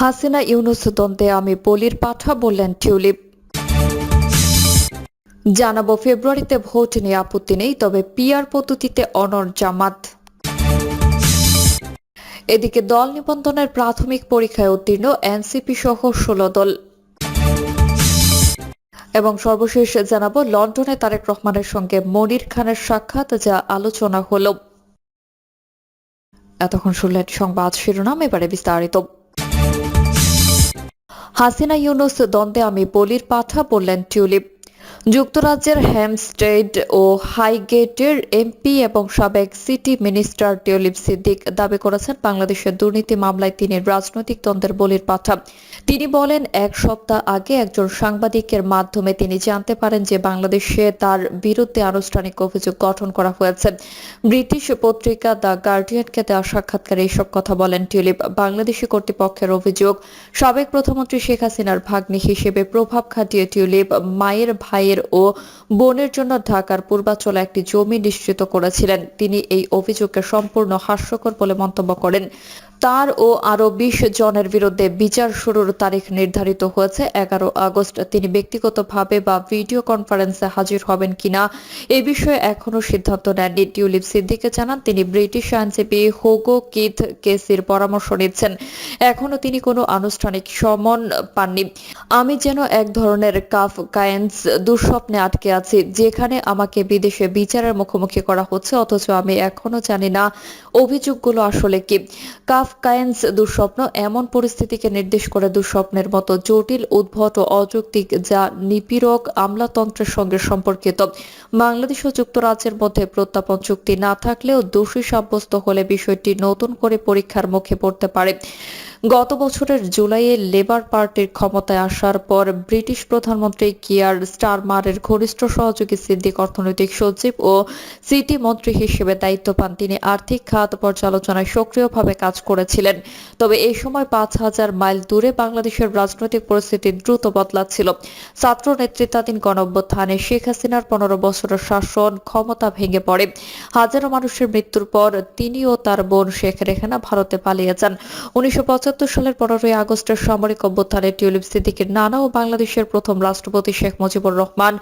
হাসিনা ইউনুস দ্বন্দ্বে আমি বলির পাঠা বললেন টিউলিপ। জানাব ফেব্রুয়ারিতে ভোট নিয়ে আপত্তি নেই, তবে পিআর পদ্ধতিতে অনর জামাত। এদিকে দল নিবন্ধনের প্রাথমিক পরীক্ষায় উত্তীর্ণ এনসিপি সহ ষোলো দল। এবং সর্বশেষ জানাব লন্ডনে তারেক রহমানের সঙ্গে মনির খানের সাক্ষাৎ, যা আলোচনা হলো। এতক্ষণ শুনলেন সংবাদ শিরোনাম, এবারে বিস্তারিত। হাসিনা ইউনুস দ্বন্দ্বে আমি বলির পাঠা বললেন টিউলিপ। যুক্তরাজ্যের হ্যামস্টেড ও হাইগেটের এমপি এবং সাবেক সিটি মিনিস্টার টিউলিপ সিদ্দিক দাবি করেছেন, বাংলাদেশের দুর্নীতি মামলায় তিনি রাজনৈতিক দ্বন্দ্বের বলির পাঠা। তিনি বলেন, এক সপ্তাহ আগে একজন সাংবাদিকের মাধ্যমে তিনি জানতে পারেন যে বাংলাদেশে তার বিরুদ্ধে আনুষ্ঠানিক অভিযোগ গঠন করা হয়েছে। ব্রিটিশ পত্রিকা দ্য গার্ডিয়ানকে দেওয়া সাক্ষাৎকারে এইসব কথা বলেন টিউলিপ। বাংলাদেশি কর্তৃপক্ষের অভিযোগ, সাবেক প্রধানমন্ত্রী শেখ হাসিনার ভাগ্নি হিসেবে প্রভাব খাটিয়ে টিউলিপ মায়ের ভাইয়ের ও বোনের জন্য ঢাকার পূর্বাঞ্চলে একটি জমি নিশ্চিত করেছিলেন। তিনি এই অভিযোগকে সম্পূর্ণ হাস্যকর বলে মন্তব্য করেন। তার ও আরও বিশ জনের বিরুদ্ধে বিচার শুরুর তারিখ নির্ধারিত হয়েছে। এগারো আগস্ট তিনি ব্যক্তিগতভাবে বা ভিডিও কনফারেন্সে হাজির হবেন কিনা এ বিষয়ে এখনও সিদ্ধান্ত নেননি। টিউলিপ সিদ্দিকে জানান, তিনি ব্রিটিশ আইনজীবী হোগো কিথ কেসির পরামর্শ নিচ্ছেন। এখনও তিনি কোনো আনুষ্ঠানিক সমন পাননি। আমি যেন এক ধরনের কাফ কায়েন্স দুঃস্বপ্নে আটকে আছি, যেখানে আমাকে বিদেশে বিচারের মুখোমুখি করা হচ্ছে, অথচ আমি এখনও জানি না অভিযোগগুলো আসলে কি। কাফ কায়েন্স দুঃস্বপ্ন এমন পরিস্থিতিকে নির্দেশ করে দুঃস্বপ্নের মতো জটিল, উদ্ভট ও অযৌক্তিক যা নিপীড়ক আমলাতন্ত্রের সঙ্গে সম্পর্কিত। বাংলাদেশ ও যুক্তরাজ্যের মধ্যে প্রত্যাপন চুক্তি না থাকলেও দোষী সাব্যস্ত হলে বিষয়টি নতুন করে পরীক্ষার মুখে পড়তে পারে। গত বছরের জুলাইয়ে লেবার পার্টির ক্ষমতায় আসার পর ব্রিটিশ প্রধানমন্ত্রী কিয়ার স্টারমারের ঘনিষ্ঠ সহযোগী সিদ্দিক অর্থনৈতিক সচিব ও সিটি মন্ত্রী হিসেবে দায়িত্ব পান। তিনি আর্থিক খাত পর্যালোচনায় সক্রিয়ভাবে কাজ করেছিলেন। তবে এই সময় পাঁচ হাজার মাইল দূরে বাংলাদেশের রাজনৈতিক পরিস্থিতি দ্রুত বদলাচ্ছিল। ছাত্র নেতৃত্বাধীন গণঅভ্যুত্থানে শেখ হাসিনার পনেরো বছরের শাসন ক্ষমতা ভেঙে পড়ে। হাজারো মানুষের মৃত্যুর পর তিনি ও তার বোন শেখ রেখানা ভারতে পালিয়ে যান। উনিশশো পঁচাত্তর সালের পনেরোই আগস্টের সামরিক অভ্যুত্থানে টিউলিপ সিদ্দিকের নানা ও বাংলাদেশের প্রথম রাষ্ট্রপতি শেখ মুজিবুর রহমান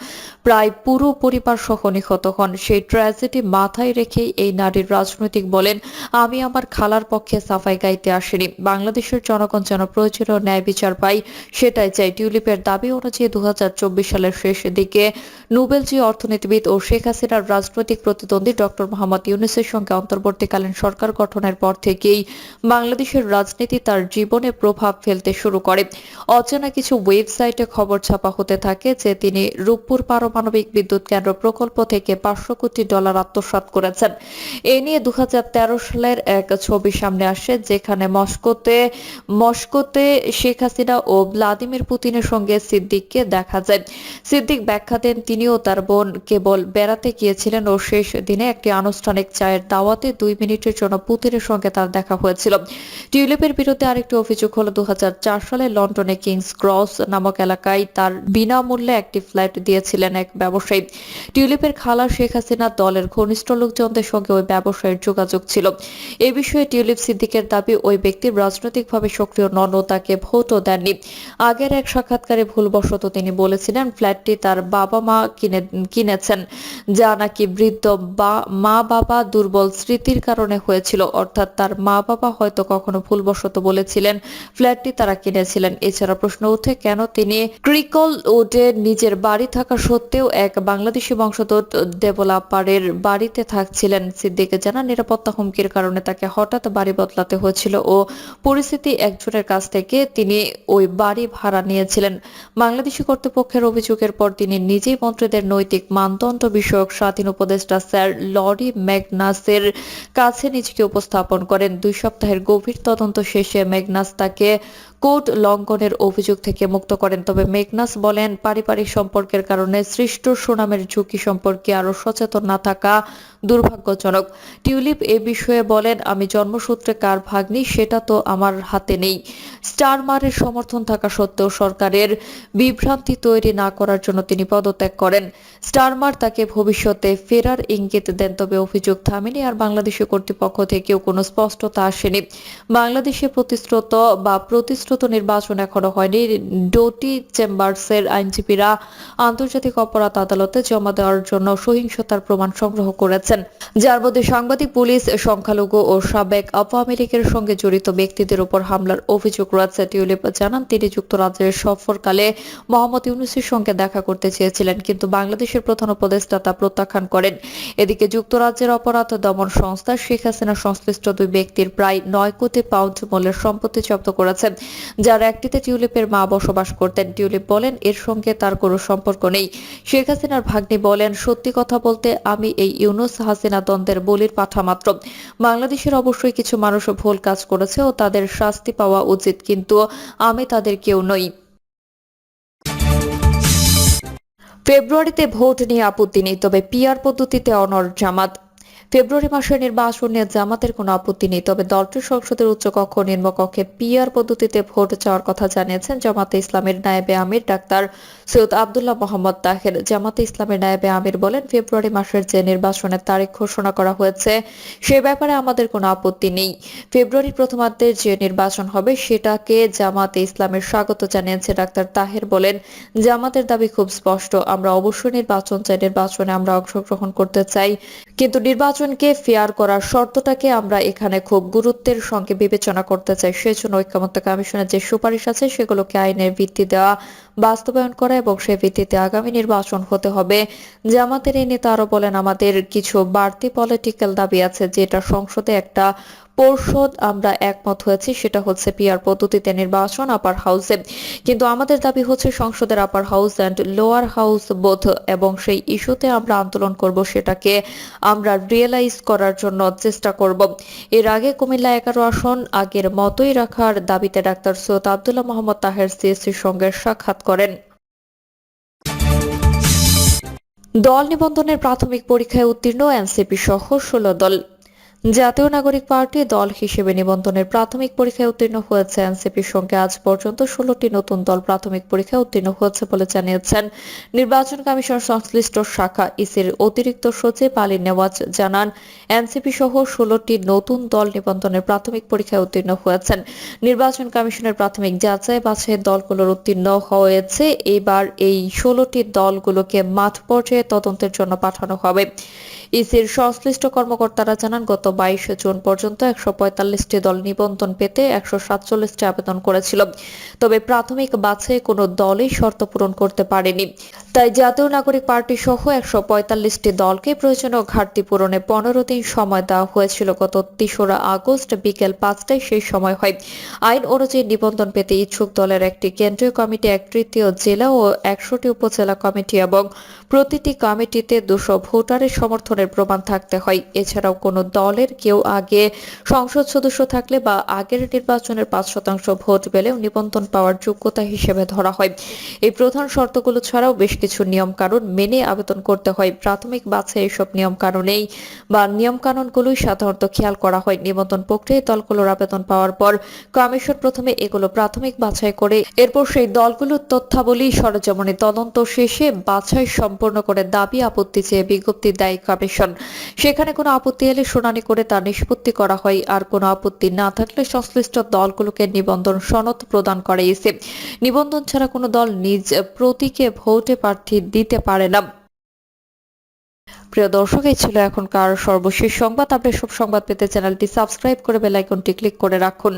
প্রায় পুরো পরিবার সহ নিহত হন। সেই ট্র্যাজেডি মাথায় রেখেই এই নারীর রাজনৈতিক বলেন, আমি আমার খালার পক্ষে সাফাই গাইতে আসিনি। বাংলাদেশের জনগণ যেন প্রয়োজনীয় ন্যায় বিচার পাই সেটাই চাই। টিউলিপের দাবি অনুযায়ী দু হাজার চব্বিশ সালের শেষ দিকে নোবেলজি অর্থনীতিবিদ ও শেখ হাসিনার রাজনৈতিক প্রতিদ্বন্দ্বী ডক্টর মোহাম্মদ ইউনুসের সঙ্গে অন্তর্বর্তীকালীন সরকার গঠনের পর থেকেই বাংলাদেশের রাজনীতি তার জীবনে প্রভাব ফেলতে শুরু করে। অচেনা কিছু ওয়েবসাইটে খবর ছাপা হতে থাকে যে, তিনি রূপপুর পারমাণবিক বিদ্যুৎ কেন্দ্র প্রকল্প থেকে পাঁচশো কোটি ডলার আত্মসাৎ করেছেন। এ নিয়ে দু সালের এক ছবি সামনে আসে, যেখানে মস্কোতে মস্কোতে শেখ হাসিনা ও ভ্লাদিমির পুতিনের সঙ্গে সিদ্দিককে দেখা যায়। সিদ্দিক ব্যাখ্যা দেন, তিনিও তার বোন কেবল বেড়াতে গিয়েছিলেন ও শেষ দিনে একটি আনুষ্ঠানিক চায়ের দাওয়াতে দুই মিনিটের জন্য পুতিনের সঙ্গে তার দেখা হয়েছিল। টিউলিপের বিরুদ্ধে আরেকটি অভিযোগ হলো দু সালে লন্ডনে কিংস ক্রস নামক এলাকায় তার বিনামূল্যে একটি ফ্ল্যাট দিয়েছিলেন এক ব্যবসায়ী। টিউলিপের খালা শেখ হাসিনা দলের ঘনিষ্ঠ লোকজনদের সঙ্গে ওই ব্যবসায়ীর যোগাযোগ ছিল। এ বিষয়ে টিউলিপ সিদ্দিকের দাবি, ওই ব্যক্তির রাজনৈতিকভাবে সক্রিয় নন ও তাকে ভোটও দেননি। আগের এক সাক্ষাৎকারে ভুলবশত তিনি বলেছিলেন, ফ্ল্যাটটি তার বাবা মা কিনে, কিনেছেন, যা নাকি বৃদ্ধ বা, মা বাবা দুর্বল স্মৃতির কারণে হয়েছিল। অর্থাৎ তার মা বাবা হয়তো কখনো ভুলবশত বলেছিলেন, ফ্ল্যাটটি তারা কিনেছিলেন। এছাড়া প্রশ্ন ওঠে, কেন তিনি ক্রিকল উডে নিজের বাড়ি থাকা সত্ত্বেও এক বাংলাদেশি বংশোদ্ভূত ডেভেলপারের বাড়িতে থাকছিলেন? সিদ্দিকে জানা নিরাপত্তা হুমকির কারণে তাকে হঠাৎ বাড়ি বদলাতে হয়েছিল ও পরিস্থিতি একজনের কাছ থেকে তিনি ওই বাড়ি ভাড়া নিয়েছিলেন। বাংলাদেশি কর্তৃপক্ষের অভিযোগের পর তিনি নিজেই মন্ত্রীদের নৈতিক মানদণ্ড বিষয়ক স্বাধীন উপদেষ্টা স্যার লরি ম্যাগনাসের কাছে নিজেকে উপস্থাপন করেন। দুই সপ্তাহের গভীর তদন্ত শেষে মেঘনাস তাকে কোড লঙ্ঘনের অভিযোগ থেকে মুক্ত করেন। তবে মেঘনাস বলেন, পারিবারিক সম্পর্কের কারণে সৃষ্ট সুনামের ঝুঁকি সম্পর্কে আরও সচেতন না থাকা দুর্ভাগ্যজনক। টিউলিপ এ বিষয়ে বলেন, আমি জন্মসূত্রে কার ভাগ্নি সেটা তো আমার হাতে নেই। স্টারমারের সমর্থন থাকা সত্ত্বেও সরকারের বিভ্রান্তি তৈরি না করার জন্য তিনি পদত্যাগ করেন। স্টারমার তাকে ভবিষ্যতে ফেরার ইঙ্গিত দেন, তবে অভিযোগ থামেনি আর বাংলাদেশি কর্তৃপক্ষ থেকেও কোনো স্পষ্টতা আসেনি। বাংলাদেশে প্রতিশ্রুত বা প্রতিশ্রুত নির্বাচন এখনও হয়নি। ডোটি চেম্বার্সের আইনজীবীরা আন্তর্জাতিক অপরাধ আদালতে জমা দেওয়ার জন্য সহিংসতার প্রমাণ সংগ্রহ করেছেন। যার মধ্যে সাংবাদিক, পুলিশ, সংখ্যালঘু ও সাবেক আওয়ামী লীগের সঙ্গে জড়িত ব্যক্তিদের উপর হামলার অভিযোগ রয়েছে। টিউলিপ জানান, তিনি যুক্তরাজ্যের সফরকালে মোহাম্মদ ইউনুসের সঙ্গে দেখা করতে চেয়েছিলেন, কিন্তু বাংলাদেশের প্রধান উপদেষ্টা তা প্রত্যাখ্যান করেন। এদিকে যুক্তরাজ্যের অপরাধ দমন সংস্থা শেখ হাসিনা সংশ্লিষ্ট দুই ব্যক্তির প্রায় নয় কোটি পাউন্ড মূল্যের সম্পত্তি জব্দ করেছে। যার একটিতে টিউলিপের মা বসবাস করতেন। টিউলিপ বলেন, এর সঙ্গে তার কোনো সম্পর্ক নেই। শেখ হাসিনার ভাগ্নি বলেন, সত্যি কথা বলতে আমি এই ইউনুস হাসিনা দ্বন্দ্বের বলির পাঠা মাত্র। বাংলাদেশের অবশ্যই কিছু মানুষ ভুল কাজ করেছে ও তাদের শাস্তি পাওয়া উচিত, কিন্তু আমি তাদের কেউ নই। ফেব্রুয়ারিতে ভোট নিয়ে আপত্তি নেই, তবে পিআর পদ্ধতিতে অনর জামাত। ফেব্রুয়ারি মাসের নির্বাচন নিয়ে জামাতের কোনো আপত্তি নেই, তবে দলটির সংসদের উচ্চকক্ষ নিম্নকক্ষে পিআর পদ্ধতিতে ভোট চাওয়ার কথা জানিয়েছেন জামাতে ইসলামের নায়েবে আমির ডাক্তার সৈয়দ আবদুল্লাহ মোহাম্মদ তাহের। জামাতে ইসলামের নায়েবে আমির বলেন, ফেব্রুয়ারি মাসের যে নির্বাচনের তারিখ ঘোষণা করা হয়েছে, সে ব্যাপারে আমাদের কোনো আপত্তি নেই। ফেব্রুয়ারির প্রথমার্ধে যে নির্বাচন হবে সেটাকে জামাতে ইসলামের স্বাগত জানিয়েছে ডাক্তার তাহের বলেন, জামাতের দাবি খুব স্পষ্ট, আমরা অবশ্যই নির্বাচন চাই, নির্বাচনে আমরা অংশগ্রহণ করতে চাই। কিন্তু নির্বাচনকে ফেয়ার করার শর্তটাকে আমরা এখানে খুব গুরুত্বের সঙ্গে বিবেচনা করতে চাই। সেজন্য ঐক্যমত্য কমিশনের যে সুপারিশ আছে, সেগুলোকে আইনের ভিত্তি দেওয়া, বাস্তবায়ন করা এবং সে ভিত্তিতে আগামী নির্বাচন হতে হবে। জামাতের এই নেতা আরও বলেন, আমাদের কিছু বাড়তি পলিটিক্যাল দাবি আছে, যেটা সংসদে একটা পর্ষদ, আমরা একমত হয়েছি, সেটা হচ্ছে পিআর পদ্ধতিতে নির্বাচন আপার হাউসে কিন্তু আমাদের দাবি হচ্ছে সংসদের upper house and lower house বোধ এবং সেই ইস্যুতে আমরা আন্দোলন করব, সেটাকে আমরা রিয়েলাইজ করার জন্য চেষ্টা করব। এর আগে কুমিল্লা এগারো আসন, আগের মতোই রাখার দাবিতে ডাক্তার সৈয়দ আবদুল্লাহ মোহাম্মদ তাহের সিএসসির সঙ্গে সাক্ষাৎ করেন। দল নিবন্ধনের প্রাথমিক পরীক্ষায় উত্তীর্ণ এনসিপি সহ ষোলো দল। জাতীয় নাগরিক পার্টি দল হিসেবে নিবন্ধনের প্রাথমিক পরীক্ষায় উত্তীর্ণ হয়েছে এনসিপির সঙ্গে আজ পর্যন্ত ষোলোটি নতুন দল প্রাথমিক পরীক্ষায় উত্তীর্ণ হয়েছে বলে জানিয়েছেন নির্বাচন কমিশন সংশ্লিষ্ট শাখা ইসির অতিরিক্ত সচিব আলী নেওয়াজ জানান, এনসিপি সহ ষোলোটি নতুন দল নিবন্ধনের প্রাথমিক পরীক্ষায় উত্তীর্ণ হয়েছেন। নির্বাচন কমিশনের প্রাথমিক যাচাই বাছাই দলগুলোর উত্তীর্ণ হয়েছে। এবার এই ষোলোটি দলগুলোকে মাঠ পর্যায়ে তদন্তের জন্য পাঠানো হবে। ইসির সংশ্লিষ্ট কর্মকর্তারা জানান, গত বাইশে জুন পর্যন্ত একশো পঁয়তাল্লিশটি দল নিবন্ধন পেতে একশো সাতচল্লিশটি আবেদন করেছিল। তবে প্রাথমিক বাছাই কোনো দলই শর্ত পূরণ করতে পারেনি। তাই জাতীয় নাগরিক পার্টি সহ একশো পঁয়তাল্লিশটি দলকে প্রয়োজনীয় ঘাটতি পূরণে পনেরো দিন সময় দেওয়া হয়েছিল। গত তেসরা আগস্ট বিকেল পাঁচটায় সেই সময় হয়। আইন অনুযায়ী নিবন্ধন পেতে ইচ্ছুক দলের একটি কেন্দ্রীয় কমিটি, এক তৃতীয় জেলা ও একশোটি উপজেলা কমিটি এবং প্রতিটি কমিটিতে দুশো ভোটারের সমর্থনের প্রমাণ থাকতে হয়। এছাড়াও কোনো দলের কেউ আগে সংসদ সদস্য থাকলে বা আগের নির্বাচনের পাঁচ শতাংশ ভোট পেলেও নিবন্ধন পাওয়ার যোগ্যতা হিসেবে ধরা হয়। এই প্রধান শর্তগুলো ছাড়াও বেশ কিছু নিয়ম কানুন মেনে আবেদন করতে হয়। প্রাথমিক বাছাই এসব নিয়ম কানুনেই বা নিয়ম কানুনগুলোই সাধারণত খেয়াল করা হয়। নিবন্ধন প্রক্রিয়ায় দলগুলোর আবেদন পাওয়ার পর কমিশন প্রথমে এগুলো প্রাথমিক বাছাই করে এরপর সেই দলগুলোর তথ্যাবলী, সরজমনে তদন্ত শেষে বাছাই সম্পূর্ণ করে দাবি, আপত্তি চেয়ে বিজ্ঞপ্তি দেয় কমিশন সেখানে কোনো আপত্তি এলে শুনানি করে তা নিষ্পত্তি করা হয়, আর কোনো আপত্তি না থাকলে সংশ্লিষ্ট দলগুলোকে নিবন্ধন সনদ প্রদান করে ইসি নিবন্ধন ছাড়া কোনো দল নিজ প্রতীকে ভোটে প্রার্থী দিতে পারে না। প্রিয় দর্শক, এই ছিল এখনকার সর্বশেষ সংবাদ। আপনি সব সংবাদ পেতে চ্যানেলটি সাবস্ক্রাইব করে বেল আইকনটি ক্লিক করে রাখুন।